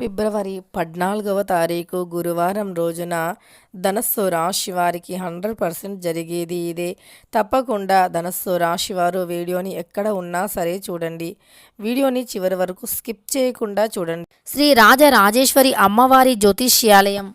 ఫిబ్రవరి పద్నాలుగవ తారీఖు గురువారం రోజున ధనస్సు రాశి వారికి హండ్రెడ్ పర్సెంట్ జరిగేది ఇదే. తప్పకుండా ధనస్సు రాశి వారు వీడియోని ఎక్కడ ఉన్నా సరే చూడండి. వీడియోని చివరి వరకు స్కిప్ చేయకుండా చూడండి. శ్రీ రాజరాజేశ్వరి అమ్మవారి జ్యోతిష్యాలయం.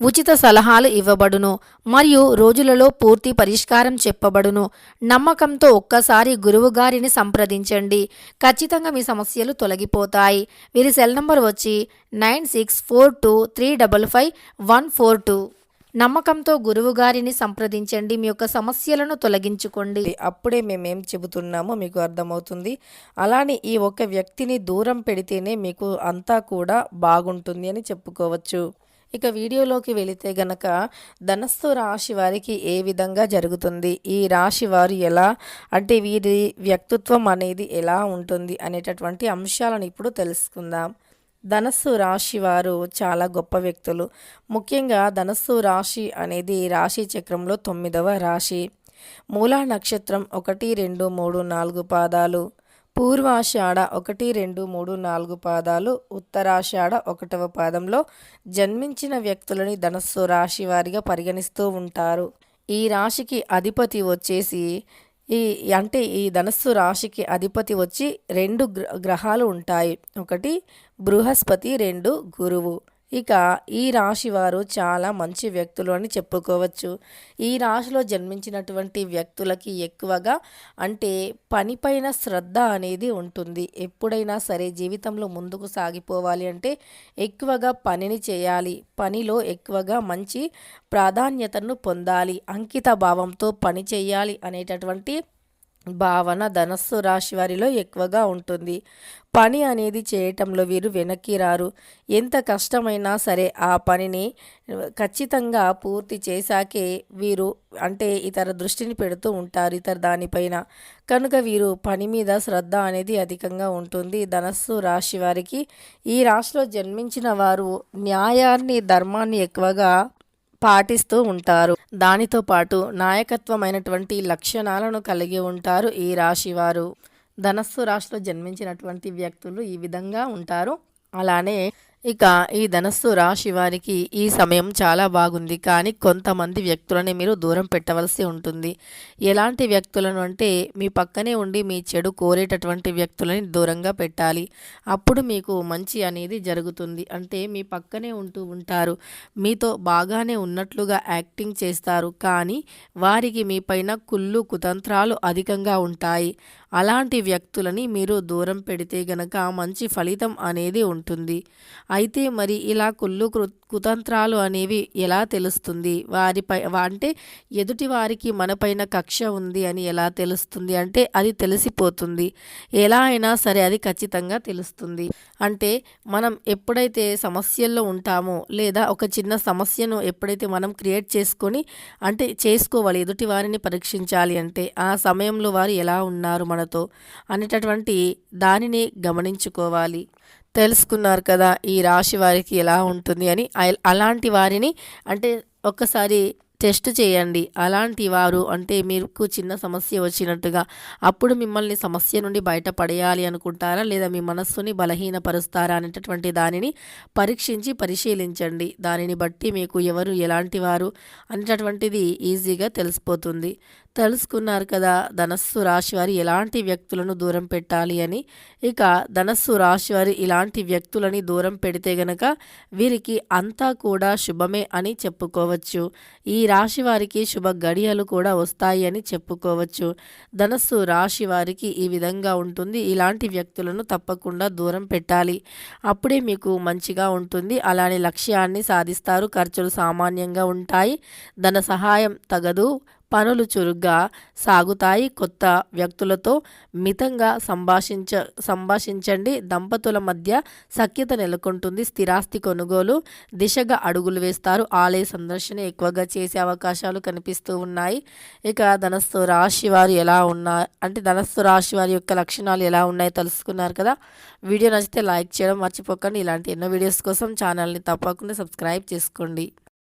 ఉచిత సలహాలు ఇవ్వబడును మరియు రోజులలో పూర్తి పరిష్కారం చెప్పబడును. నమ్మకంతో ఒక్కసారి గురువుగారిని సంప్రదించండి. ఖచ్చితంగా మీ సమస్యలు తొలగిపోతాయి. వీరి సెల్ నంబర్ వచ్చి nine six four two three double five one four two. నమ్మకంతో గురువుగారిని సంప్రదించండి. మీ యొక్క సమస్యలను తొలగించుకోండి. అప్పుడే మేమేం చెబుతున్నామో మీకు అర్థమవుతుంది. అలానే ఈ ఒక వ్యక్తిని దూరం పెడితేనే మీకు అంతా కూడా బాగుంటుంది అని చెప్పుకోవచ్చు. ఇక వీడియోలోకి వెళితే గనక ధనస్సు రాశి వారికి ఏ విధంగా జరుగుతుంది? ఈ రాశి వారు ఎలా? అంటే వీరి వ్యక్తిత్వం అనేది ఎలా ఉంటుంది? అనేటటువంటి అంశాలను ఇప్పుడు తెలుసుకుందాం. ధనస్సు రాశి వారు చాలా గొప్ప వ్యక్తులు. ముఖ్యంగా ధనస్సు రాశి అనేది రాశి చక్రంలో తొమ్మిదవ రాశి. మూలా నక్షత్రం ఒకటి రెండు మూడు నాలుగు పాదాలు. పూర్వాషాఢ ఒకటి రెండు మూడు నాలుగు పాదాలు ఉత్తరాషాఢ ఒకటవ పాదంలో జన్మించిన వ్యక్తులని ధనస్సు రాశి వారిగా పరిగణిస్తూ ఉంటారు. ఈ రాశికి అధిపతి వచ్చేసి ఈ అంటే ఈ ధనస్సు రాశికి అధిపతి వచ్చి రెండు గ్రహాలు ఉంటాయి. ఒకటి బృహస్పతి రెండు గురువు. ఇక ఈ రాశి వారు చాలా మంచి వ్యక్తులు అని చెప్పుకోవచ్చు. ఈ రాశిలో జన్మించినటువంటి వ్యక్తులకి ఎక్కువగా అంటే పనిపైన శ్రద్ధ అనేది ఉంటుంది. ఎప్పుడైనా సరే జీవితంలో ముందుకు సాగిపోవాలి అంటే ఎక్కువగా పనిని చేయాలి. పనిలో ఎక్కువగా మంచి ప్రాధాన్యతను పొందాలి. అంకిత భావంతో పని చేయాలి అనేటటువంటి భావన ధనస్సు రాశి వారిలో ఎక్కువగా ఉంటుంది. పని అనేది చేయటంలో వీరు వెనక్కి రారు. ఎంత కష్టమైనా సరే ఆ పనిని ఖచ్చితంగా పూర్తి చేశాకే వీరు అంటే ఇతర దృష్టిని పెడుతూ ఉంటారు ఇతర దానిపైన. కనుక వీరు పని మీద శ్రద్ధ అనేది అధికంగా ఉంటుంది. ధనస్సు రాశి వారికి ఈ రాశిలో జన్మించిన వారు న్యాయాన్ని ధర్మాన్ని ఎక్కువగా పాటిస్తూ ఉంటారు. దానితో పాటు నాయకత్వమైనటువంటి లక్షణాలను కలిగి ఉంటారు ఈ రాశి వారు ధనస్సు రాశిలో జన్మించినటువంటి వ్యక్తులు ఈ విధంగా ఉంటారు. అలానే ఇక ఈ ధనస్సు రాశి వారికి ఈ సమయం చాలా బాగుంది. కానీ కొంతమంది వ్యక్తులని మీరు దూరం పెట్టవలసి ఉంటుంది. ఎలాంటి వ్యక్తులను అంటే మీ పక్కనే ఉండి మీ చెడు కోరేటటువంటి వ్యక్తులని దూరంగా పెట్టాలి. అప్పుడు మీకు మంచి అనేది జరుగుతుంది. అంటే మీ పక్కనే ఉంటూ ఉంటారు. మీతో బాగానే ఉన్నట్లుగా యాక్టింగ్ చేస్తారు. కానీ వారికి మీ పైన కుళ్ళు కుతంత్రాలు అధికంగా ఉంటాయి. అలాంటి వ్యక్తులని మీరు దూరం పెడితే గనక మంచి ఫలితం అనేది ఉంటుంది. అయితే మరి ఇలా కుళ్ళు కుతంత్రాలు అనేవి ఎలా తెలుస్తుంది? వారిపై అంటే ఎదుటి వారికి మనపైన కక్ష ఉంది అని ఎలా తెలుస్తుంది? అంటే అది తెలిసిపోతుంది. ఎలా అయినా సరే అది ఖచ్చితంగా తెలుస్తుంది. అంటే మనం ఎప్పుడైతే సమస్యల్లో ఉంటామో లేదా ఒక చిన్న సమస్యను ఎప్పుడైతే మనం క్రియేట్ చేసుకొని అంటే చేసుకోవాలి ఎదుటి వారిని పరీక్షించాలి అంటే ఆ సమయంలో వారు ఎలా ఉన్నారు మనతో అనేటటువంటి దానిని గమనించుకోవాలి. తెలుసుకున్నారు కదా ఈ రాశి వారికి ఎలా ఉంటుంది అని. అలాంటి వారిని అంటే ఒక్కసారి టెస్ట్ చేయండి. అలాంటి వారు అంటే మీకు చిన్న సమస్య వచ్చినట్టుగా అప్పుడు మిమ్మల్ని సమస్య నుండి బయటపడేయాలి అనుకుంటారా? లేదా మీ మనస్సుని బలహీనపరుస్తారా? అనేటటువంటి దానిని పరీక్షించి పరిశీలించండి. దానిని బట్టి మీకు ఎవరు ఎలాంటి వారు అనేటటువంటిది ఈజీగా తెలిసిపోతుంది. తెలుసుకున్నారు కదా ధనస్సు రాశి వారి ఎలాంటి వ్యక్తులను దూరం పెట్టాలి అని? ఇక ధనస్సు రాశి వారి ఇలాంటి వ్యక్తులని దూరం పెడితే గనక వీరికి అంతా కూడా శుభమే అని చెప్పుకోవచ్చు. ఈ రాశి వారికి శుభ గడియలు కూడా వస్తాయి అని చెప్పుకోవచ్చు. ధనస్సు రాశి వారికి ఈ విధంగా ఉంటుంది. ఇలాంటి వ్యక్తులను తప్పకుండా దూరం పెట్టాలి. అప్పుడే మీకు మంచిగా ఉంటుంది. అలానే లక్ష్యాన్ని సాధిస్తారు. ఖర్చులు సామాన్యంగా ఉంటాయి. ధన సహాయం తగదు. పనులు చురుగ్గా సాగుతాయి. కొత్త వ్యక్తులతో మితంగా సంభాషించ సంభాషించండి. దంపతుల మధ్య సఖ్యత నెలకొంటుంది. స్థిరాస్తి కొనుగోలు దిశగా అడుగులు వేస్తారు. ఆలయ సందర్శన ఎక్కువగా చేసే అవకాశాలు కనిపిస్తూ ఉన్నాయి. ఇక ధనస్సు రాశి వారు ఎలా ఉన్నా అంటే ధనస్సు రాశి వారి యొక్క లక్షణాలు ఎలా ఉన్నాయో తెలుసుకున్నారు కదా. వీడియో నచ్చితే లైక్ చేయడం మర్చిపోకండి. ఇలాంటి ఎన్నో వీడియోస్ కోసం ఛానల్ని తప్పకుండా సబ్స్క్రైబ్ చేసుకోండి.